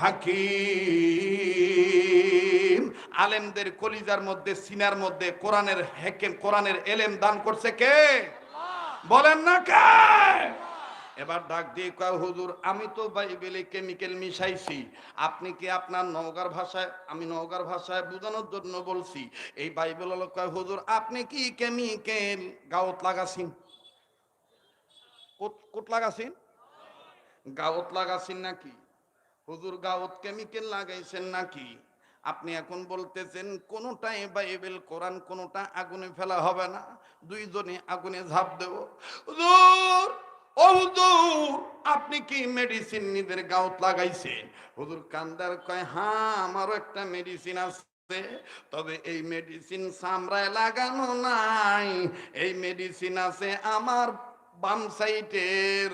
হাকিম। আলেমদের কলিজার মধ্যে, সিনার মধ্যে কোরআনের হেকেম, কোরআনের এলেম দান করছে কে? বলেন না কে? এবার ডাক দিয়ে কয়, হুজুর, আমি তো বাইবেলে কেমিক্যাল মিশাইছি। আপনি কি আপনার নওগার ভাষায়, আমি নওগার ভাষায় বোঝানোর জন্য বলছি? এই বাইবেল কয়, হুজুর, আপনি কি কেমিক্যাল গাওত লাগাছেন? কোট- লাগাছেন? গাওত লাগাছেন নাকি? হুজুর গাওত কেমিক্যাল লাগাইছেন নাকি? আপনি এখন বলতেছেন, কোনোটাই বাইবেল, কোরআন কোনোটা আগুনে ফেলা হবে না, দুইজনে আগুনে ঝাঁপ দেব। হুজুর আপনি কি মেডিসিন নিজের গাওত লাগাইছেন? হুজুর কান্দার কয় হ্যাঁ আমারও একটা মেডিসিন আছে, তবে এই মেডিসিন সামরায় লাগানো নাই। এই মেডিসিন আছে আমার বাম সাইডের